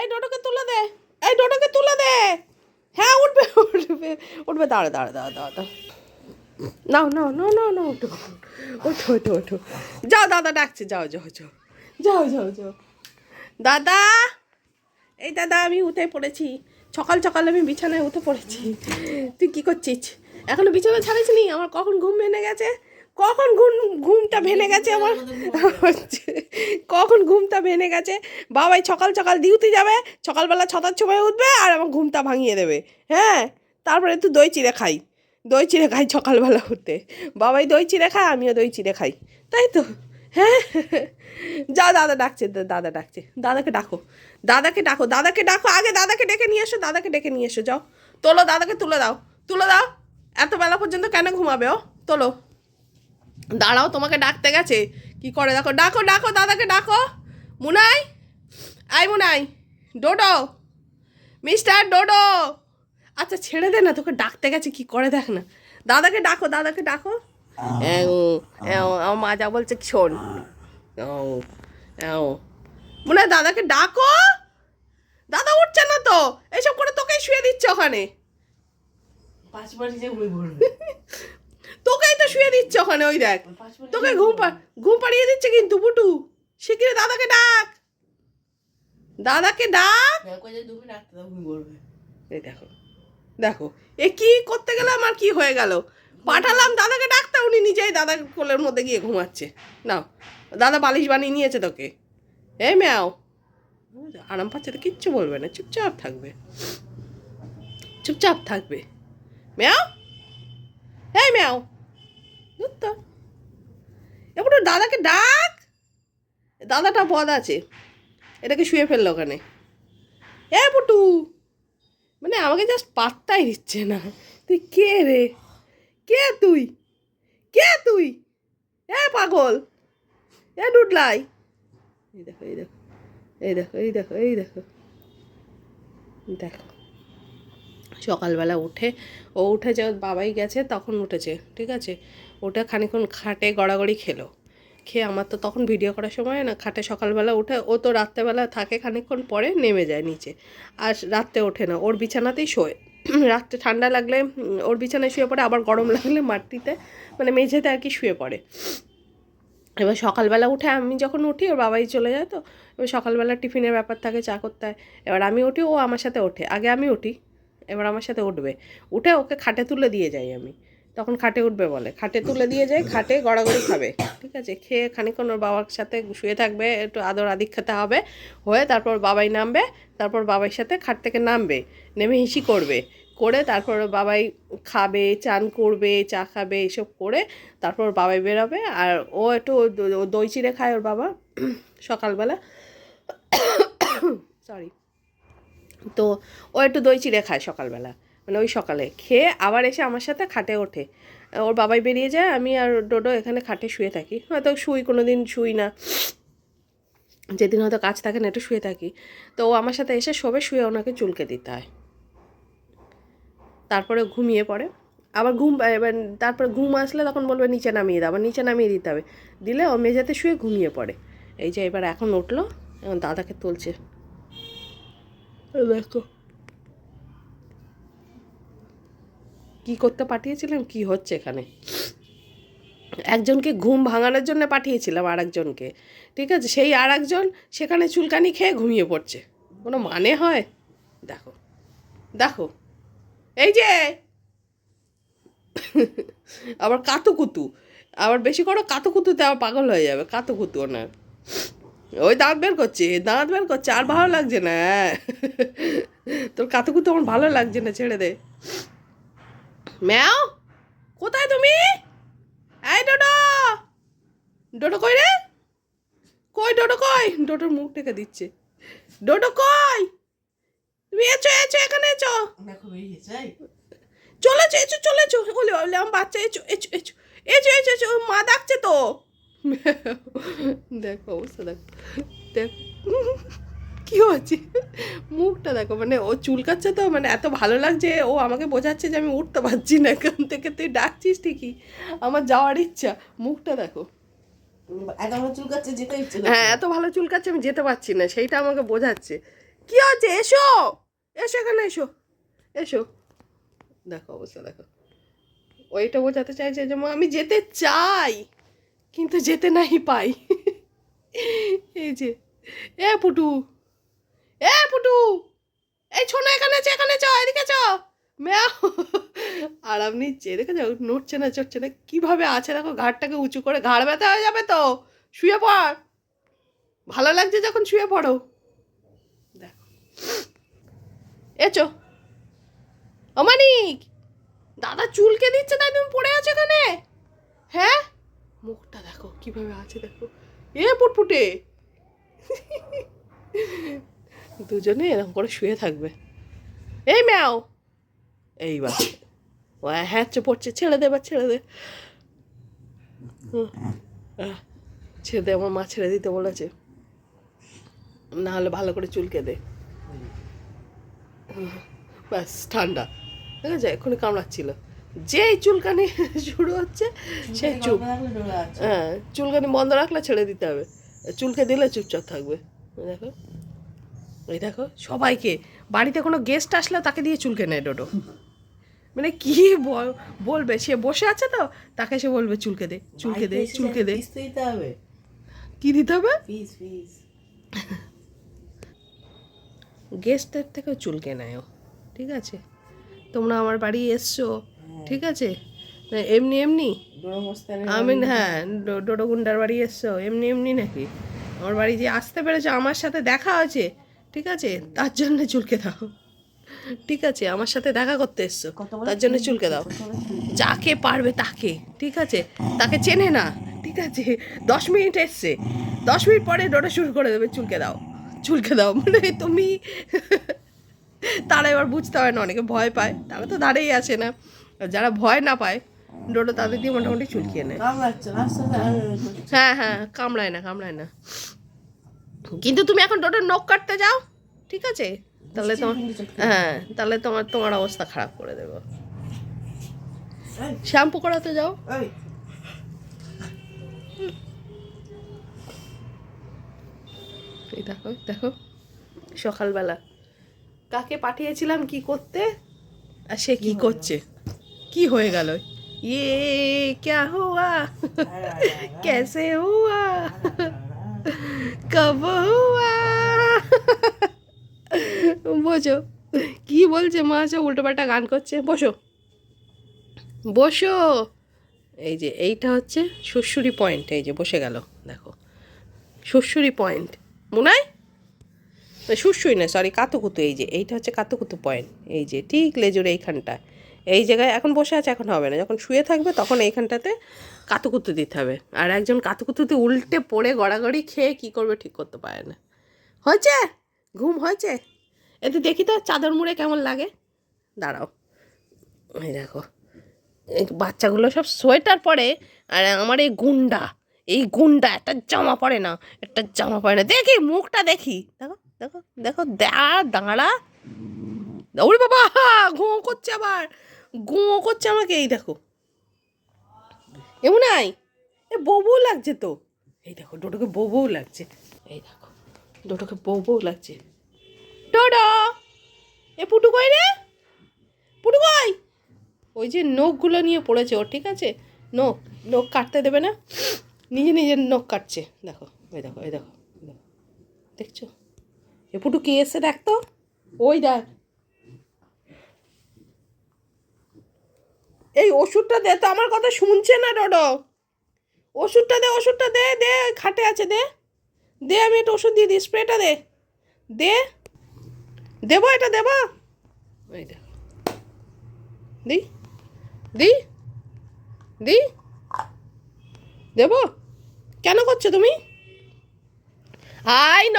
এই ডোডোকে তুলে দে। এই ডোডোকে তুলে দে। হ্যাঁ উঠবে উঠবে উঠবে। দাঁড়া দাঁড়া দাঁড়া দাঁড়া দাঁড়া। নাও নাও নাও নাও নাও ওঠো ওঠো ওঠো ওঠো যাও, দাদা, ডাকছে। যাও যাও যাও। যাও যাও যাও। দাদা! এই দাদা, আমি উঠে পড়েছি। সকাল সকাল আমি বিছানায় উঠে পড়েছি। তুই কি করছিস? এখনও বিছানা ছাড়িস নি আমার কখন ঘুম ভেঙে গেছে? কখন ঘুম, ঘুমটা ভেঙে গেছে আমার? কখন ঘুমটা ভেঙে গেছে? বাবাই সকাল সকাল ডিউটি যাবে, সকালবেলা ছটার সময় উঠবে আর আমার ঘুমটা ভাঙিয়ে দেবে। হ্যাঁ? তারপরে একটু দই চিড়ে খাই। দই চিড়ে খাই সকালবেলা উঠতে। বাবাই দই চিড়ে খায়, আমিও দই চিড়ে খাই। তাই তো? হ্যাঁ? যা দাদা ডাকছে দাদা ডাকছে। দাদাকে ডাকো। দাদাকে ডাকো দাদাকে ডাকো। আগে দাদাকে ডেকে নিয়ে এসো, দাদাকে ডেকে নিয়ে এসো, যাও। তোলো দাদাকে তুলে দাও। তুলে দাও। এত বেলা পর্যন্ত কেন ঘুমাবে ও? তোলো। দাঁড়াও তোমাকে ডাকতে গেছে। কি করে? দেখো ডাকো ডাকো দাদাকে ডাকো। মুনাই? আই মুনাই। ডোডো? মিস্টার ডোডো? আচ্ছা ছেড়ে দে না তোকে ডাকতে গেছে কি করে দেখ না। দাদাকে ডাকো দাদাকে ডাকো। আমার মা যা বলছে শোন। মনে হয় দাদাকে ডাকো। দাদা উঠছে না তো এইসব করে তোকেই শুয়ে দিচ্ছে ওখানে। যে বই পড়বে তোকেই তো শুয়ে দিচ্ছে ওখানে ওই দেখ। তোকে ঘুম ঘুম পাড়িয়ে দিচ্ছে কিন্তু বুটু শিগগিরি দাদাকে ডাক। দাদাকে ডাক। এই দেখো। দেখো এ কি করতে গেলাম আর কি হয়ে গেল? পাঠালাম দাদাকে ডাকতে উনি নিজেই দাদার কোলের মধ্যে গিয়ে ঘুমাচ্ছে। নাও দাদা বালিশ বানিয়ে নিয়েছে তোকে। এই ম্যাও আরাম পাচ্ছে তো কিচ্ছু বলবে না চুপচাপ থাকবে। চুপচাপ থাকবে। ম্যাও? এই ম্যাও তো এবার দাদাকে ডাক। দাদাটা পদ আছে। এটাকে শুয়ে ফেলল ওখানে। এ পুটু মানে আমাকে জাস্ট পাত্তাই দিচ্ছে না। তুই কে রে? কে তুই? কে তুই? এ পাগল। এ ডুডলাই। এই দেখো এই দেখো এই দেখো এই দেখো এই দেখো। দেখো। সকালবেলা উঠে, ও উঠেছে বাবাই গেছে, তখন উঠেছে, ঠিক আছে? ওটা খানিক্ষণ খাটে গড়াগড়ি খেলো। খেয়ে আমার তো তখন ভিডিও করার সময় না, খাটে সকালবেলা উঠে, ও তো রাত্রেবেলা থাকে খানিকক্ষণ পরে নেমে যায় নিচে। আর রাত্রে ওঠে না, ওর বিছানাতেই শোয়। রাত্রে ঠান্ডা লাগলে, ওর বিছানায় শুয়ে পড়ে, আবার গরম লাগলে মাটিতে মানে মেঝেতে আর কি শুয়ে পড়ে। এবার সকালবেলা উঠে আমি যখন উঠি, ওর বাবাই চলে যায় তো, এবার সকালবেলা টিফিনের ব্যাপার থাকে, চা করতে হয়। এবার আমি উঠি, ও আমার সাথে ওঠে। আগে আমি উঠি, এবার আমার সাথে উঠবে। উঠে ওকে খাটে তুলে দিয়ে যাই আমি। তখন খাটে উঠবে বলে। খাটে তুলে দিয়ে যায়, খাটে গড়াগড়ি খাবে। ঠিক আছে? খেয়ে খানিকক্ষণ ওর বাবার সাথে শুয়ে থাকবে, একটু আদর আদিক খেতে হবে। হয়ে তারপর বাবাই নামবে, তারপর বাবার সাথে খাট থেকে নামবে, নেমে হিসি করবে। করে তারপর বাবাই খাবে, চান করবে, চা খাবে, এসব করে তারপর বাবাই বেরোবে। আর ও একটু দই চিড়ে খায় ওর বাবা সকালবেলা। সরি তো ও একটু দই চিড়ে খায় সকালবেলা। মানে ওই সকালে। খেয়ে আবার এসে আমার সাথে খাটে ওঠে। ওর বাবাই বেরিয়ে যায়, আমি আর ডোডো এখানে খাটে শুয়ে থাকি। হয়তো শুই কোনো দিন শুই না। যেদিন হয়তো কাজ থাকে না, একটু শুয়ে থাকি। তো ও আমার সাথে এসে শোবে, শুয়ে ওনাকে চুলকে দিতে হয়। তারপরে ঘুমিয়ে পড়ে। আবার ঘুম এবার তারপরে ঘুম আসলে তখন বলবে, নিচে নামিয়ে দাও। আবার নিচে নামিয়ে দিতে হবে। দিলে ও মেঝেতে শুয়ে ঘুমিয়ে পড়ে। এই যে এবার এখন উঠল, এখন দাদাকে তুলছে। দেখো। কি করতে পাঠিয়েছিলাম? কি হচ্ছে এখানে? একজনকে ঘুম ভাঙানোর জন্য পাঠিয়েছিলাম আর একজনকে ঠিক আছে? সেই আর একজন সেখানে চুলকানি খেয়ে ঘুমিয়ে পড়ছে। কোনো মানে হয়? দেখো। দেখো। এই যে! আবার কাতুকুতু। আবার বেশি করো কাতুকুতুতে আবার পাগল হয়ে যাবে। কাতুকুতু ওনার। ওই দাঁত বের করছে, দাঁত বের করছে। আর ভালো লাগছে না। তোর কাতুকুতু আমার ভালো লাগছে না, ছেড়ে দে। ম্যাও কোথায় তুমি? এই ডোডো ডোডো কই রে? কই ডোডো কই? ডোডোর মুখ টেকে দিচ্ছে। ডোডো কই? তুমি এসো এসো এখানে এসো। দেখো বেরিয়ে যাই। চলেছো এসো চলেছো বলে বলে আমার বাচ্চা এসো এসো এসো এসো এসো ওর মা ডাকছে তো। দেখো অবস্থা দেখো। দেখো। কি হচ্ছে? মুখটা দেখো মানে ও চুলকাচ্ছে তো মানে এত ভালো লাগছে ও আমাকে বোঝাচ্ছে যে আমি উঠতে পারছি না এখান থেকে তুই ডাকছিস ঠিকই আমার যাওয়ার ইচ্ছা মুখটা দেখো। কাচ্ছে যেতে ইচ্ছে হ্যাঁ এত ভালো চুলকাচ্ছে আমি যেতে পারছি না সেইটা আমাকে বোঝাচ্ছে। কি হচ্ছে? এসো! এসো এখানে এসো। এসো। দেখো অবস্থা দেখো। ওইটা বোঝাতে চাইছে যে আমি যেতে চাই কিন্তু যেতে নাই পাই। এই যে এ পুটু। এ পুটু, এই ছোনা এখানে আছে, এখানে চ এদিকে চ ম্যাও। আর আপনি যে দেখে যাও নড়ছে না, চড়ছে না, কীভাবে আছে দেখো, ঘাড়টাকে উঁচু করে, ঘাড় ব্যথা হয়ে যাবে তো। শুয়ে পড়। ভালো লাগছে যখন শুয়ে পড়ো। দেখো। এচো। অমানিক দাদা চুলকে দিচ্ছে, তাই তুমি পড়ে আছো এখানে? হ্যাঁ? মুখটা দেখো, কীভাবে আছে দেখো। এ পুটপুটে। দুজনে এরকম করে শুয়ে থাকবে। এই ম্যাও। এইবার ও হ্যাঁ পড়ছে ছেড়ে দে এবার ছেড়ে দে। ছেড়ে দে আমার মা ছেড়ে দিতে বলেছে। না হলে ভালো করে চুলকে দে। ব্যাস ঠান্ডা। ঠিক আছে এক্ষুনি কামড়াচ্ছিল। যেই চুলকানি শুরু হচ্ছে সেই চুপ। হ্যাঁ চুলকানি বন্ধ রাখলে ছেড়ে দিতে হবে। চুলকে দিলে চুপচাপ থাকবে। দেখো। এই দেখো সবাইকে। বাড়িতে কোনো গেস্ট আসলে তাকে দিয়ে চুলকে নেয় ডোডো। মানে কি বলবে? সে বসে আছে তো তাকে সে বলবে চুলকে দে চুলকে দে চুলকে দে দিতে হবে। কি দিতে হবে? গেস্টের থেকেও চুলকে নেয় ও ঠিক আছে? তোমরা আমার বাড়ি এসছো ঠিক আছে? এমনি এমনি? আমি হ্যাঁ ডোডো গুন্ডার বাড়ি এসছো এমনি এমনি নাকি? আমার বাড়ি যে আসতে পেরেছ আমার সাথে দেখা হয়েছে ঠিক আছে? তার জন্য চুলকে দাও। ঠিক আছে আমার সাথে দেখা করতে এসছো। তার জন্য চুলকে দাও। যাকে পারবে তাকে ঠিক আছে? তাকে চেনে না। ঠিক আছে দশ মিনিট এসছে। দশ মিনিট পরে ডোডো শুরু করে দেবে চুলকে দাও। চুলকে দাও মানে তুমি তারা এবার বুঝতে হয় না অনেকে ভয় পায়। তারা তো দাঁড়িয়েই আছে না। যারা ভয় না পায় ডোডো তাদের দিয়ে মোটামুটি চুলকিয়ে নেয়। হ্যাঁ হ্যাঁ কামড়ায় না কামড়ায় না। কিন্তু তুমি এখন ডোডোর নখ কাটতে যাও ঠিক আছে তাহলে তোমার হ্যাঁ তাহলে তোমার তোমার অবস্থা খারাপ করে দেবো এই, শ্যাম্পু করাতে যাও এই, এই দেখো দেখো সকালবেলা কাকে পাঠিয়েছিলাম কি করতে আর সে কি করছে কি হয়ে গেল ইয়ে ক্যা হুয়া कैसे हुआ কব বোঝো কি বলছে মা? আছে উল্টোপাল্টা গান করছে। বসো। বসো। এই যে এইটা হচ্ছে শ্বশুরি পয়েন্ট। এই যে বসে গেল। দেখো। শ্বশুরি পয়েন্ট। মনে হয় শুশুই না সরি কাতুকুতু। এই যে, এইটা হচ্ছে কাতুকুতু পয়েন্ট। এই যে, ঠিক লেজুর এইখানটা এই জায়গায় এখন বসে আছে, এখন হবে না। যখন শুয়ে থাকবে তখন এইখানটাতে কাতুকুতু দিতে হবে। আর একজন কাতুকুতুতে উল্টে পড়ে গড়াগড়ি খেয়ে কি করবে ঠিক করতে পারে না। হয়েছে? ঘুম হয়েছে? এতে দেখি তো চাদর মুড়ে কেমন লাগে। দাঁড়াও। এই দেখো। বাচ্চাগুলো সব সোয়েটার পরে আর আমার এই গুন্ডা এই গুন্ডা, একটা জামা পরে না, একটা জামা পরে না। দেখি, মুখটা দেখি। দেখো দেখো দেখো দা দাঁড়া। ওরে বাবা ঘুঁ করছে আবার। ঘুঁ করছে আমাকে, এই দেখো। এমন আই এ বউ লাগছে তো। এই দেখো, ডোডোকে বউ লাগছে। এই দেখো, ডোডোকে বউ লাগছে। ডোডো! এ পুটু কই রে? পুটু কই? ওই যে নখগুলো নিয়ে পড়েছে ও ঠিক আছে? নখ নখ কাটতে দেবে না? নিজে নিজের নখ কাটছে। দেখো ওই দেখো, এই দেখো দেখো। দেখছ? এ পুটু কে এসে দেখতো ওই দেখ এই ওষুধটা দে, তো আমার কথা শুনছে না ডোডো। ওষুধটা দে ওষুধটা দে দে, খাটে আছে, দে। দে, আমি একটা ওষুধ দিয়ে দিই, স্প্রেটা দে। দে। দেবো এটা, দেবো। দি। দি। দি। দেবো? কেন করছ তুমি? আই ন।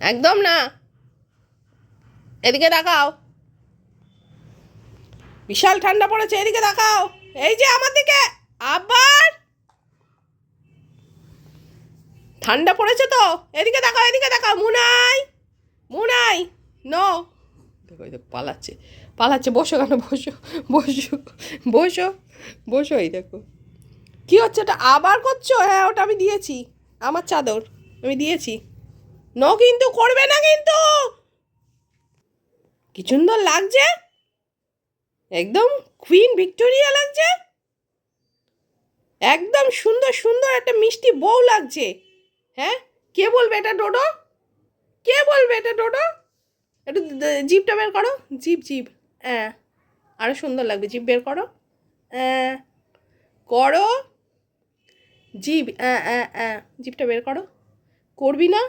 একদম না। এদিকে তাকাও বিশাল ঠান্ডা পড়েছে, এদিকে দেখাও। এই যে আমার দিকে, আবার। ঠান্ডা পড়েছে তো, এদিকে দেখাও, এদিকে তাকাও মুনাই মুনাই, নো। দেখো, এই পালাচ্ছে পালাচ্ছে, বসো কেন, বসো বসো বসো বসো এই দেখো। কি হচ্ছে, ওটা আবার করছ? হ্যাঁ ওটা আমি দিয়েছি, আমার চাদর, আমি দিয়েছি। ন কিন্তু, করবে না কিন্তু। কি সুন্দর লাগছে। একদম কুইন ভিক্টোরিয়া লাগছে। একদম সুন্দর সুন্দর একটা মিষ্টি বউ লাগছে। হ্যাঁ? কে বলবে এটা, ডোডো? কে বলবে এটা, ডোডো? একটু জিপটা বের করো। Zip zip. হ্যাঁ আরও সুন্দর লাগবে, জিপ বের করো। করো। জিপ জিভটা বের করো। করবি না?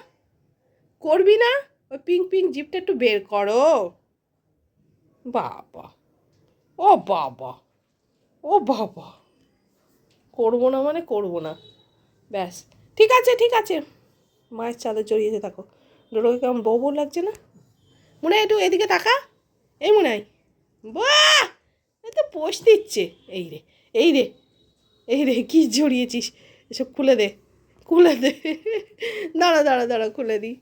করবি না? ওই পিঙ্ক পিঙ্ক জিপটা একটু বের করো। বাবা। ও বাবা ও বাবা। করব না মানে করব না। ব্যাস, ঠিক আছে ঠিক আছে। মায়ের চাদর জড়িয়েছে, থাকো। ডোডোকে কেমন বউ বউ লাগছে না? মনে হয় একটু এদিকে তাকা। এই মনে হয় বাহ! এ তো পোষ দিচ্ছে। এই রে এই রে এই রে, কি জড়িয়েছিস? এসব খুলে দে খুলে দে। দাঁড়া দাঁড়া দাঁড়া, খুলে দিই।